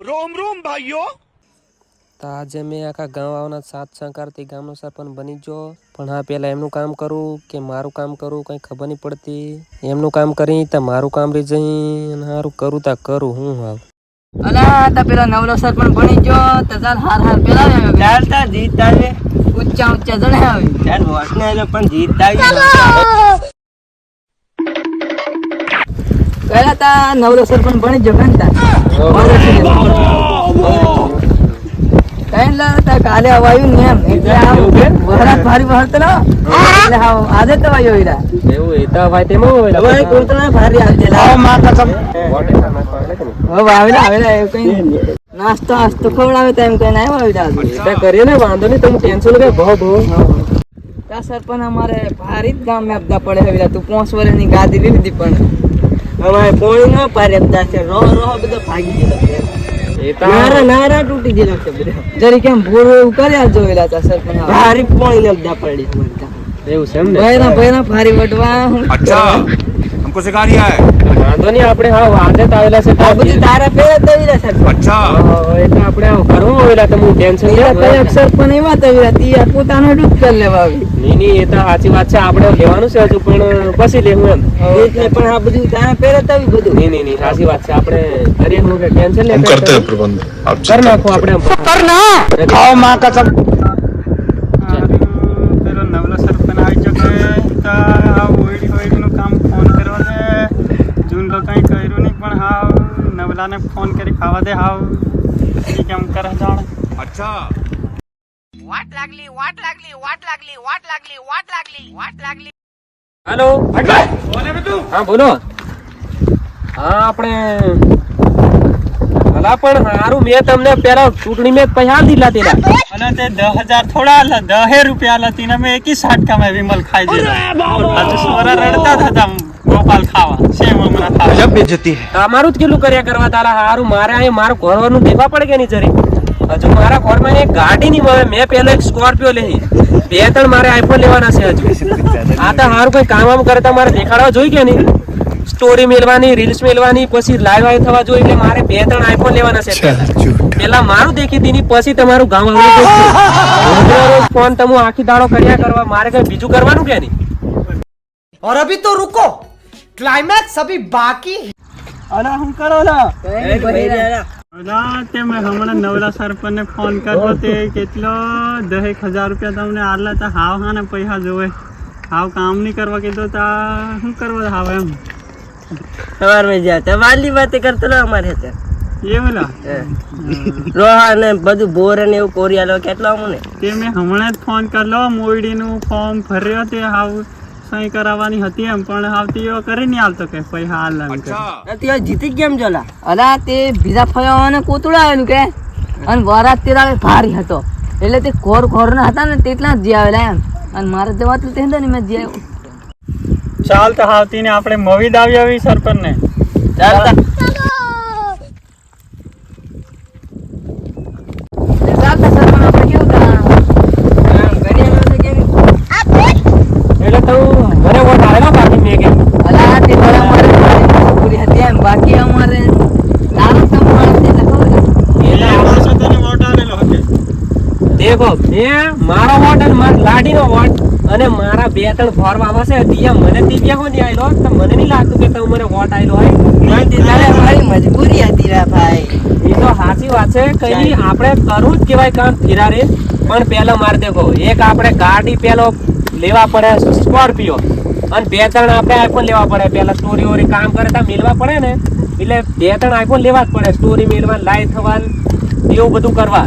રોમ રોમ ભાઈઓ. તો આજે મેં આખા ગામવાળાના સાત સહકારથી ગામનો સરપંચ બની ગયો. પણ હા પહેલાં એમનું કામ કરું કે મારું કામ કરું કંઈ ખબર નહીં પડતી. એમનું કામ કરી તો મારું કામ રહી જઈ અને સારું કરું તો કરું હું હાવ. અલા તા પેલા નવલો સરપંચ બની ગયો તો ચાલ હાર હાર પેલા ચાલતા જીતતા ઊંચા ઊંચા જણાવી ચાલ વર્ષને પણ જીતતા જ પેલા તા નવલો પણ ભણી ગયો ગણતા લા તા કાલે અવાયું ને એમ. એટલે વહરાત ભારી વહરતો એટલે હાવ આજે તો વાયો ઈરા એવું એ તો ભાઈ તેમાં હોય હવે કોતરા ભારી આવજે લા હવે આવેલા આવેલા એવું કઈ નાસ્તો નાસ્તો ખવડાવે તો એમ કઈ ના આવેલા કરીએ ને વાંધો નહીં તમે ટેન્શન કઈ બહુ બહુ સર સરપંચ અમારે ભારી જ ગામ આપતા પડે હવે તું પાંચ વર્ષની ગાદી લીધી પણ. અમારે પોણી ન પારે બધા છે. રો રો બધા ભાગી ગયેલા નારા નારા તૂટી ગયેલા છે જરી કેમ ભૂલ કર્યા જોયેલા હતા સર પણ ભારી પોણી ને પડી એવું છે ભાઈ ભાઈ ફારી વટવા અચ્છા. પછી ગાડી આવે વાંધો નહીં આપણે હા વાંધે તો આવેલા છે તો બધી તારા પે તવીરા છે. અચ્છા. એટલે આપણે આ ઘરમાં આવેલા તો હું ટેન્શન લેવા કઈ અક્ષર પણ એમાં તવીરા તી આ પોતાનો ડૂબ કરી લેવા આવી નહીં નહીં એ તો સાચી વાત છે આપણે લેવાનું છે હજુ પણ પછી લેવું એમ. એટલે પણ આ બધું તારા પે તવી બધું. નહીં નહીં નહીં સાચી વાત છે આપણે કરીએ હું કે ટેન્શન લે કરતે પ્રબંધ. કર નાખો આપણે કર ના! આવમાં કસમ. ઓલાને ફોન કરી ખાવા દે હાવ કેમ કરે જાણ અચ્છા વાટ લાગલી વાટ લાગલી વાટ લાગલી વાટ લાગલી વાટ લાગલી વાટ લાગલી હેલો બોલે તું હા બોલો હા આપણે ભલા પણ સારું મેં તમને પેલા ચૂંટણી મેં પૈસા દીધા. તેના અને તે દસ હજાર થોડા હલા દહે રૂપિયા હલા તીને મેં એકી સાટકામાં વિમલ ખાઈ દીધા. રડતા હતા. હમણાં ખાવા बेचती है તમારું જ કેટલું કર્યા કરવા તારા હારું મારે અહીં મારું ઘરવાનું દેવા પડે કે નહીં જરી હજુ મારા ઘરમાં એક ગાડી નહીં મળે મેં પેલો એક સ્કોર્પિયો લઈ બે ત્રણ મારે આઈફોન લેવાના છે હજુ આ તો હારું કોઈ કામ આમ કરતા મારે દેખાડવા જોઈ કે નહીં સ્ટોરી મેળવાની રીલ્સ મેળવાની પછી લાઈવ આઈ થવા જોઈએ એટલે મારે બે ત્રણ આઈફોન લેવાના છે પહેલા. પેલા મારું દેખી હતી પછી તમારું ગામ આવડું ફોન તમે આખી દાડો કર્યા કરવા મારે કઈ બીજું કરવાનું કે નહીં और अभी तो रुको ક્લાઇમેક્સ અભી બાકી અલા હું કરો લા અલા તે મેં હમણાં નવલા સરપંચને ફોન કર્યો તે કેટલો દહેક હજાર રૂપિયા તમને આટલા તા હાવ હા ને પૈસા જોવે હાવ કામ નહીં કરવા કીધો તા શું કરવો હાવ એમ તમાર મેં જ્યાં તે વાલી વાતે કરતો લો અમારે હતે એવું લા રોહા ને બધું બોર ને એવું કોરિયા લો કેટલા અમને તે મેં હમણાં જ ફોન કરલો મોઈડીનું ફોર્મ ભર્યો તે હાવ સહી કરાવવાની હતી એમ પણ આવતી એવો કરી નહીં આવતો કે પૈસા હાલ એમ કે. જીતી કેમ જોલા અલા તે બીજા ફળાવાને કોતળા આવ્યું કે? અને વરાત તેરા ભારી હતો. એટલે તે ઘોર ઘોર ના હતા ને તેટલા જ જે આવેલા એમ. અને મારે જવા તો તે ને મેં જે ચાલ તો હાવતી ને આપણે મવી દાવી આવી સરપંચ ને ચાલતા સર પણ આપણે કેવું તા આમ ઘડિયાળ પાસે કેવી એટલે તો મને વોટ આવેલા બાકી મેં કે અલા તે દાડે અમારે ભારી પૂરી હતી એમ બાકી અમારે નાનો કામ માણસ એટલે ખબર ને એ માણસો તને વોટ આલેલો હકે વૈભવ હે મારો વોટ અને મારા લાડીનો વોટ અને મારા બે ત્રણ ફોર્મ આવશે દિયા મને દિવ્યા કોની આયલો. તો મને નહીં લાગતું કે તમે મને વોટ આયલો હોય. મારી મજબૂરી હતી રા ભાઈ. એ તો સાચી વાત છે. કઈ આપણે કરવું જ કહેવાય કામ ફીરા પણ પહેલા મારે દેખો એક આપણે ગાડી પેલો લેવા પડે સ્કોર્પિયો. અને બે ત્રણ આપણે આઈફોન લેવા પડે. પેલા સ્ટોરી ઓરી કામ કરે ત્યાં મેળવા પડે ને. એટલે બે ત્રણ આઈફોન લેવા જ પડે. સ્ટોરી મેળવા લાઈટ થવા એવું બધું કરવા.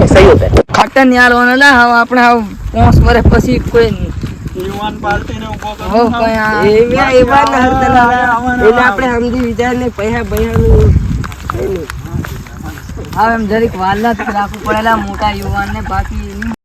એ સહયોગ ખટન યાર ઓનલા હવે આપણે હવે પાંચ વર્ષ પછી કોઈ યુવાન પાર્ટીને ઊભો કરો એવા એવા એટલે આપણે સમજી વિચારને પૈસા પૈસાનું હવે એમ જરીક વાલા રાખવું પડેલા મોટા યુવાનને બાકી